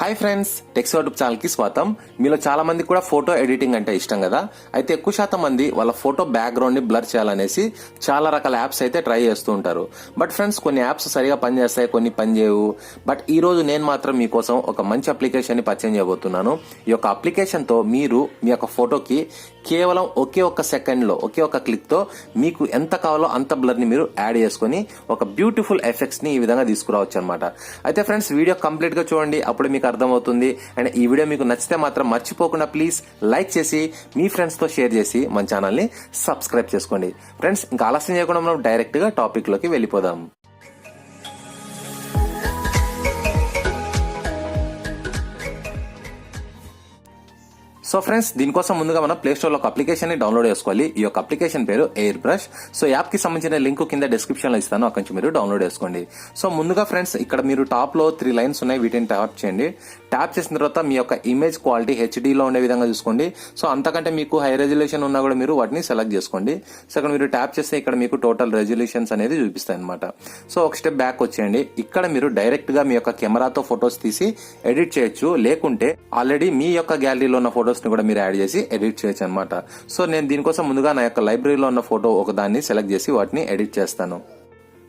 Hi friends tax YouTube ఛానల్కి స్వాగతం మీలో చాలా మంది కూడా ఫోటో ఎడిటింగ్ అంటే ఇష్టం కదా? అయితే ఎక్కువ శాతం మంది వాళ్ళ ఫోటో బ్యాక్గ్రౌండ్ని బ్లర్ చేయాలనేసి చాలా రకాల యాప్స్ అయితే ట్రై చేస్తూ ఉంటారు. బట్ ఫ్రెండ్స్ కొన్ని యాప్స్ సరిగా పనిచేస్తాయి కొన్ని పనిచేయవు. బట్ ఈ రోజు నేను మాత్రం మీకోసం ఒక మంచి అప్లికేషన్ని పరిచయం చేయబోతున్నాను. ఈ యొక్క అప్లికేషన్తో మీరు మీ యొక్క ఫోటోకి కేవలం ఒకే ఒక్క సెకండ్లో ఒకే ఒక్క క్లిక్తో మీకు ఎంత కావాలో అంత బ్లర్ని మీరు యాడ్ చేసుకొని ఒక బ్యూటిఫుల్ ఎఫెక్ట్స్ని ఈ విధంగా తీసుకురావచ్చు అనమాట అయితే ఫ్రెండ్స్ వీడియో కంప్లీట్గా చూడండి అప్పుడు మీకు అర్థమవుతుంది. అండ్ ఈ వీడియో మీకు నచ్చితే మాత్రం మర్చిపోకుండా ప్లీజ్ లైక్ చేసి మీ ఫ్రెండ్స్తో షేర్ చేసి మన ఛానల్ని సబ్స్క్రైబ్ చేసుకోండి. ఫ్రెండ్స్ ఇంకా ఆలస్యం చేయకుండా మనం డైరెక్ట్గా టాపిక్లోకి వెళ్ళిపోదాం. సో ఫ్రెండ్స్ దీనికోసం ముందుగా మనం ప్లే స్టోర్లో ఒక అప్లికేషన్ని డౌన్లోడ్ చేసుకోవాలి. ఈ యొక్క అప్లికేషన్ పేరు ఎయిర్ బ్రష్ సో యాప్కి సంబంధించిన లింక్ కింద డిస్క్రిప్షన్లో ఇస్తాను. అక్కడి నుంచి మీరు డౌన్లోడ్ చేసుకోండి. సో ముందుగా ఫ్రెండ్స్ ఇక్కడ మీరు టాప్లో త్రీ లైన్స్ ఉన్నాయి. వీటిని ట్యాప్ చేయండి. ట్యాప్ చేసిన తర్వాత మీ యొక్క ఇమేజ్ క్వాలిటీ హెచ్డీ లో ఉండే విధంగా చూసుకోండి. సో అంతకంటే మీకు హై రెజల్యూషన్ ఉన్నా కూడా మీరు వాటిని సెలెక్ట్ చేసుకోండి. సో ఇక్కడ మీరు ట్యాప్ చేస్తే ఇక్కడ మీకు టోటల్ రెజల్యూషన్స్ అనేది చూపిస్తాయి అనమాట సో ఒక స్టెప్ బ్యాక్ వచ్చేయండి. ఇక్కడ మీరు డైరెక్ట్గా మీ యొక్క కెమెరాతో ఫొటోస్ తీసి ఎడిట్ చేయొచ్చు. లేకుంటే ఆల్రెడీ మీ యొక్క గ్యాలరీలో ఉన్న ఫొటోస్ ఫోటోస్ని కూడా మీరు యాడ్ చేసి ఎడిట్ చేయొచ్చు అనమాట సో నేను దీనికోసం ముందుగా నా యొక్క లైబ్రరీలో ఉన్న ఫోటో ఒక దాన్ని సెలెక్ట్ చేసి వాటిని ఎడిట్ చేస్తాను.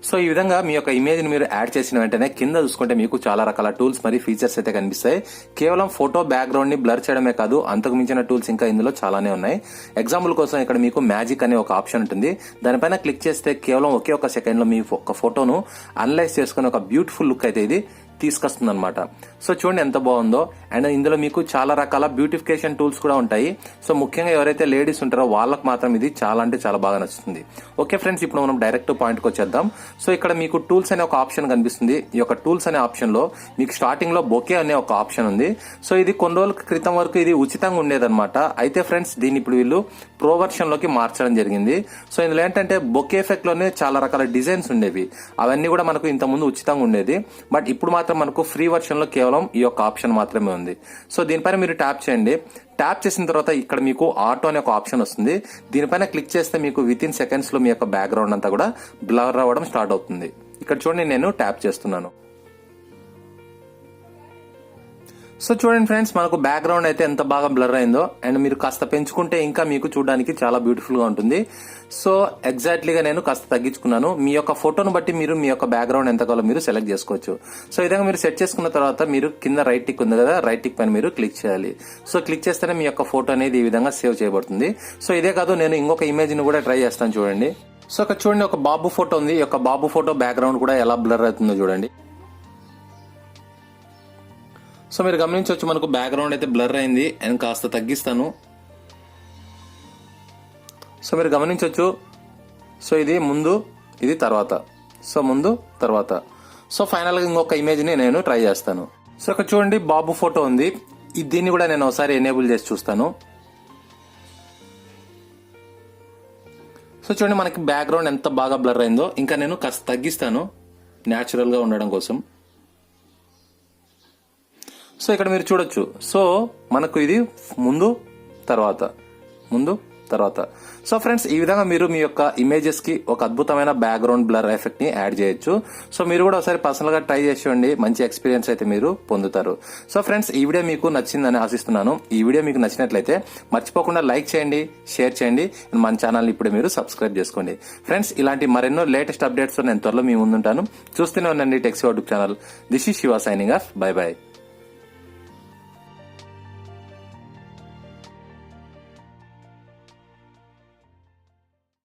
సో ఈ విధంగా మీ యొక్క ఇమేజ్ని మీరు యాడ్ చేసిన వెంటనే కింద చూసుకుంటే మీకు చాలా రకాల టూల్స్ మరియు ఫీచర్స్ అయితే కనిపిస్తాయి. కేవలం ఫోటో బ్యాక్గ్రౌండ్ని బ్లర్ చేయడమే కాదు అంతకు మించిన టూల్స్ ఇంకా ఇందులో చాలానే ఉన్నాయి. ఎగ్జాంపుల్ కోసం ఇక్కడ మీకు మ్యాజిక్ అనే ఒక ఆప్షన్ ఉంటుంది. దానిపైన క్లిక్ చేస్తే కేవలం ఒకే ఒక సెకండ్లో మీ ఒక ఫోటోను అనలైజ్ చేసుకుని ఒక బ్యూటిఫుల్ లుక్ అయితే ఇది తీసుకొస్తుంది అనమాట సో చూడండి ఎంత బాగుందో. అండ్ ఇందులో మీకు చాలా రకాల బ్యూటిఫికేషన్ టూల్స్ కూడా ఉంటాయి. సో ముఖ్యంగా ఎవరైతే లేడీస్ ఉంటారో వాళ్ళకి మాత్రం ఇది చాలా అంటే చాలా బాగా నచ్చుతుంది. ఓకే ఫ్రెండ్స్ ఇప్పుడు మనం డైరెక్ట్ పాయింట్కి వచ్చేద్దాం. సో ఇక్కడ మీకు టూల్స్ అనే ఒక ఆప్షన్ కనిపిస్తుంది. ఈ యొక్క టూల్స్ అనే ఆప్షన్లో మీకు స్టార్టింగ్లో బొకే అనే ఒక ఆప్షన్ ఉంది. సో ఇది కొన్ని రోజుల క్రితం వరకు ఇది ఉచితంగా ఉండేదన్నమాట. అయితే ఫ్రెండ్స్ దీన్ని ఇప్పుడు వీళ్ళు ప్రో వర్షన్లోకి మార్చడం జరిగింది. సో ఇందులో ఏంటంటే బొకే ఎఫెక్ట్లోనే చాలా రకాల డిజైన్స్ ఉండేవి. అవన్నీ కూడా మనకు ఇంత ముందు ఉచితంగా ఉండేది. బట్ ఇప్పుడు మాత్రం మనకు ఫ్రీ వర్షన్లో కేవలం ఈ యొక్క ఆప్షన్ మాత్రమే ఉంది. సో దీనిపైన మీరు ట్యాప్ చేయండి. ట్యాప్ చేసిన తర్వాత ఇక్కడ మీకు ఆటో అనే ఒక ఆప్షన్ వస్తుంది. దీనిపైన క్లిక్ చేస్తే మీకు విత్ ఇన్ సెకండ్స్లో మీ యొక్క బ్యాక్గ్రౌండ్ అంతా కూడా బ్లర్ అవ్వడం స్టార్ట్ అవుతుంది. ఇక్కడ చూడండి నేను ట్యాప్ చేస్తున్నాను. సో చూడండి ఫ్రెండ్స్ మనకు బ్యాక్గ్రౌండ్ అయితే ఎంత బాగా బ్లర్ అయిందో అండ్ మీరు కాస్త పెంచుకుంటే ఇంకా మీకు చూడడానికి చాలా బ్యూటిఫుల్గా ఉంటుంది. సో ఎగ్జాక్ట్లీగా నేను కాస్త తగ్గించుకున్నాను. మీ యొక్క ఫోటోను బట్టి మీరు మీ యొక్క బ్యాక్గ్రౌండ్ ఎంత కావాలో మీరు సెలెక్ట్ చేసుకోవచ్చు. సో విధంగా మీరు సెట్ చేసుకున్న తర్వాత మీరు కింద రైట్ టిక్ ఉంది కదా రైట్ టిక్ పైన మీరు క్లిక్ చేయాలి. సో క్లిక్ చేస్తేనే మీ యొక్క ఫోటో అనేది ఈ విధంగా సేవ్ చేయబడుతుంది. సో ఇదే కాదు నేను ఇంకొక ఇమేజ్ని కూడా ట్రై చేస్తాను చూడండి. సో ఇక్కడ చూడండి ఒక బాబు ఫోటో ఉంది. ఈ యొక్క బాబు ఫోటో బ్యాక్గ్రౌండ్ కూడా ఎలా బ్లర్ అవుతుందో చూడండి. సో మీరు గమనించవచ్చు మనకు బ్యాక్గ్రౌండ్ అయితే బ్లర్ అయింది అండ్ కాస్త తగ్గిస్తాను. సో మీరు గమనించవచ్చు సో ఇది ముందు ఇది తర్వాత. సో ముందు తర్వాత. సో ఫైనల్గా ఇంకొక ఇమేజ్ని నేను ట్రై చేస్తాను. సో ఇక్కడ చూడండి బాబు ఫోటో ఉంది. దీన్ని కూడా నేను ఒకసారి ఎనేబుల్ చేసి చూస్తాను. సో చూడండి మనకి బ్యాక్గ్రౌండ్ ఎంత బాగా బ్లర్ అయిందో. ఇంకా నేను కాస్త తగ్గిస్తాను న్యాచురల్గా ఉండడం కోసం. సో ఇక్కడ మీరు చూడొచ్చు. సో మనకు ఇది ముందు తర్వాత. ముందు తర్వాత. సో ఫ్రెండ్స్ ఈ విధంగా మీరు మీ యొక్క ఇమేజెస్కి ఒక అద్భుతమైన బ్యాక్గ్రౌండ్ బ్లర్ ఎఫెక్ట్ని యాడ్ చేయొచ్చు. సో మీరు కూడా ఒకసారి పర్సనల్గా ట్రై చేసేయండి. మంచి ఎక్స్పీరియన్స్ అయితే మీరు పొందుతారు. సో ఫ్రెండ్స్ ఈ వీడియో మీకు నచ్చిందని ఆశిస్తున్నాను. ఈ వీడియో మీకు నచ్చినట్లయితే మర్చిపోకుండా లైక్ చేయండి షేర్ చేయండి మన ఛానల్ ఇప్పుడు మీరు సబ్స్క్రైబ్ చేసుకోండి. ఫ్రెండ్స్ ఇలాంటి మరెన్నో లేటెస్ట్ అప్డేట్స్ నేను త్వరలో మీ ముందుంటాను. చూస్తూనే ఉండండి tax YouTube channel this is Shiva signing off bye bye